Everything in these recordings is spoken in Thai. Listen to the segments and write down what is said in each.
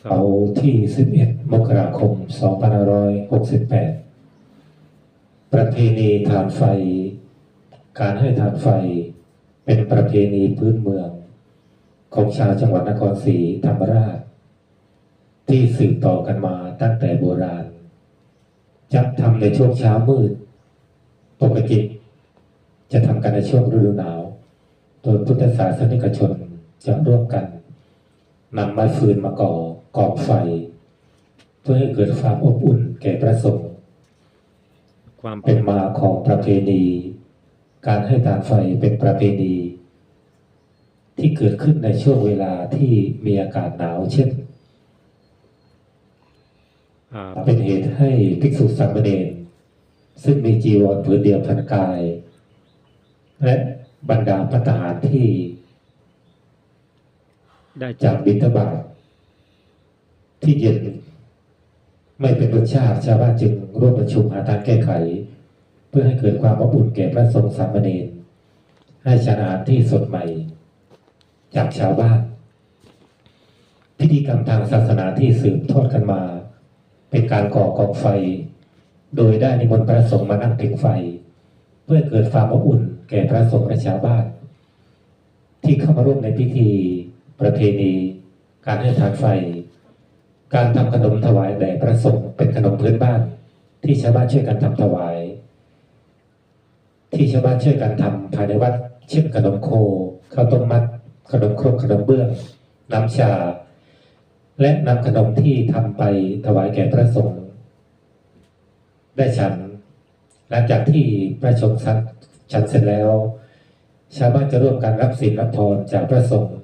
เสาร์ที่ 11 มกราคม 2568 ประเพณีทานไฟ การให้ทานไฟ เป็นประเพณีพื้นเมือง ของชาวจังหวัดนครศรีธรรมราช ที่สืบต่อกันมาตั้งแต่โบราณจะทำในช่วงเช้ามืด ปกติ จะทำกันในช่วงฤดูหนาว โดยพุทธศาสนิกชนจะร่วมกัน นำไม้ฟืนมาก่อกองไฟ เพื่อให้เกิดความอบอุ่นแก่พระสงฆ์ความเป็นมาของประเพณี การให้ทานไฟเป็นประเพณี ที่เกิดขึ้นในช่วงเวลาที่มีอากาศหนาวเช่นอ่าเป็นเหตุให้ภิกษุสามเณรซึ่งมีจีวรผืนเดียวพันกาย และบรรดาพัฒหารที่ ได้จากบิณฑบาตที่เย็นไม่เป็นรสชาติชาวบ้านจึงร่วมประชุมหาทางแก้ไข เพื่อให้เกิดความอบอุ่นแก่พระสงฆ์สามเณรให้ชาอาหารที่สดใหม่ จากชาวบ้าน พิธีกรรมทางศาสนาที่สืบทอดกันมา เป็นการก่อกองไฟ โดยได้นิมนต์พระสงฆ์มานั่งผิงไฟ เพื่อเกิดความอบอุ่นแก่พระสงฆ์และชาวบ้าน ที่เข้ามาร่วมในพิธี ประเพณี การให้ทานไฟ การทำขนมถวายแด่พระสงฆ์เป็นขนมพื้นบ้าน ที่ชาวบ้านช่วยกันทำถวาย ที่ชาวบ้านช่วยกันทำภายในวัดเช่นขนมโคข้าวต้มมัด ขนมครกขนมเบื้อง น้ำชา และนำขนมที่ทำไปถวายแก่พระสงฆ์ได้ฉัน หลังจากที่พระสงฆ์ฉันฉันเสร็จแล้ว ชาวบ้านจะร่วมกันรับศีลรับพรจากพระสงฆ์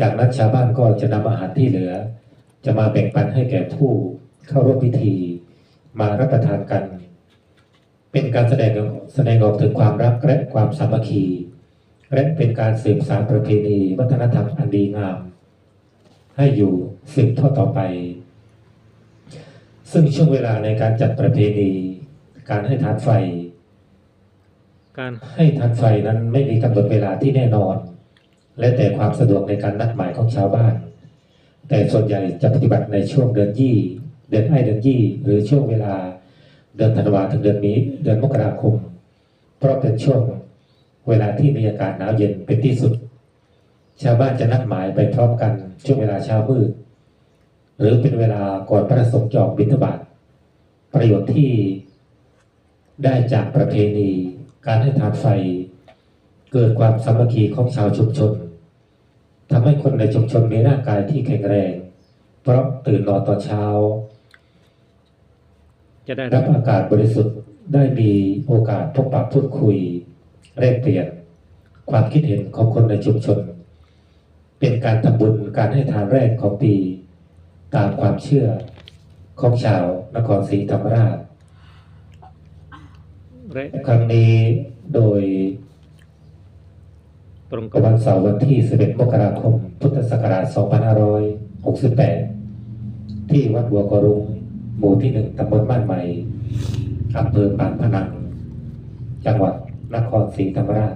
จากนั้นชาวบ้านก็จะนำอาหารที่เหลือ จะมาแบ่งปันให้แก่ผู้เข้าร่วมพิธี มารับประทานกัน เป็นการแสดงแสดงออกถึงความรักและความสามัคคีและเป็นการสืบสานประเพณีวัฒนธรรมอันดีงาม ให้อยู่สืบทอดต่อไป ซึ่งช่วงเวลาในการจัดประเพณี การให้ทานไฟ การให้ทานไฟนั้นไม่มีกำหนดเวลาที่แน่นอน และแต่ความสะดวกในการนัดหมายของชาวบ้าน แต่ส่วนใหญ่จะปฏิบัติในช่วงเดือนยี่ เดือนไอเดือนยี่ หรือช่วงเวลาเดือนธันวาถึงเดือนนี้เดือนมกราคม เพราะเป็นช่วงเวลาที่มีอากาศหนาวเย็นเป็นที่สุด ชาวบ้านจะนัดหมายไปพร้อมกันช่วงเวลาเช้ามืด หรือเป็นเวลาก่อนพระสงฆ์จอกบิณฑบาตประโยชน์ที่ได้จากประเพณี การให้ทานไฟ เกิดความสามัคคีของชาวชุมชนทำให้คนในชุมชนมีร่างกายที่แข็งแรง เพราะตื่นนอนตอนเช้า จะได้รัรับบอากาศบริสุทธิ์ได้มีโอกาสพบปะพูดคุยแลกเปลี่ยน ความคิดเห็นของคนในชุมชน เป็นการทำบุญการให้ทานแรกของปี ตามความเชื่อของชาวนครศรีธรรมราชและครั้งนี้โดย ตรงกับวันเสาร์วันที่ 11 มกราคม พุทธศักราช 2568 ที่วัดหัวกรุงหมู่ที่หนึ่งตำบลบ้านใหม่อำเภอปานพนัง จังหวัดนครศรีธรรมราช